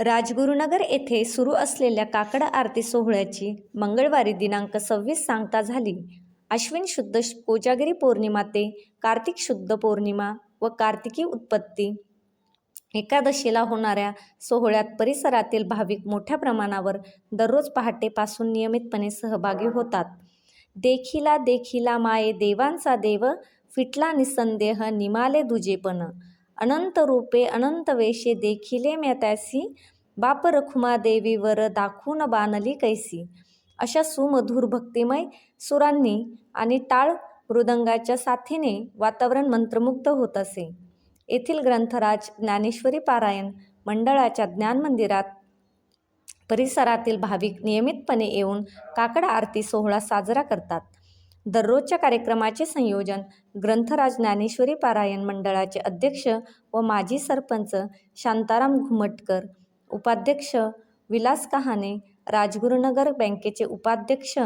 राजगुरुनगर येथे सुरू असलेल्या काकड आरती सोहळ्याची मंगळवारी दिनांक सव्वीस सांगता झाली. अश्विन शुद्ध कोजागिरी पौर्णिमा ते कार्तिक शुद्ध पौर्णिमा व कार्तिकी उत्पत्ती. एकादशीला होणाऱ्या सोहळ्यात परिसरातील भाविक मोठ्या प्रमाणावर दररोज पहाटेपासून नियमितपणे सहभागी होतात. देखिला देखिला माये देवांचा देव फिटला निसंदेह निमाले दुजेपण. अनंत रूपे अनंत वेशे देखिले म्या त्यासी बाप रखुमा देवीवर दाखवून बाणली कैसी. अशा सुमधुर भक्तिमय सुरांनी आणि टाळ मृदंगाच्या साथीने वातावरण मंत्रमुग्ध होत असे. येथील ग्रंथराज ज्ञानेश्वरी पारायण मंडळाच्या ज्ञान मंदिरात परिसरातील भाविक नियमितपणे येऊन काकड आरती सोहळा साजरा करतात. दररोजच्या कार्यक्रमाचे संयोजन ग्रंथराज ज्ञानेश्वरी पारायण मंडळाचे अध्यक्ष व माजी सरपंच शांताराम घुमटकर उपाध्यक्ष विलास कहाणे राजगुरुनगर बँकेचे उपाध्यक्ष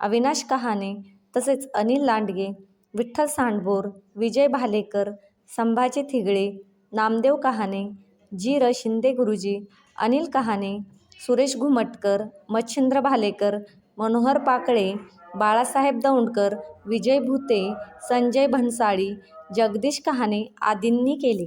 अविनाश कहाणे तसेच अनिल लांडगे विठ्ठल सांडबोर विजय भालेकर संभाजी थिगळे नामदेव कहाणे जी र शिंदे गुरुजी अनिल कहाणे सुरेश घुमटकर मच्छिंद्र भालेकर मनोहर पाकळे बाळासाहेब दौंडकर विजय भुते संजय भन्साळी जगदीश कहाणे आदींनी केले.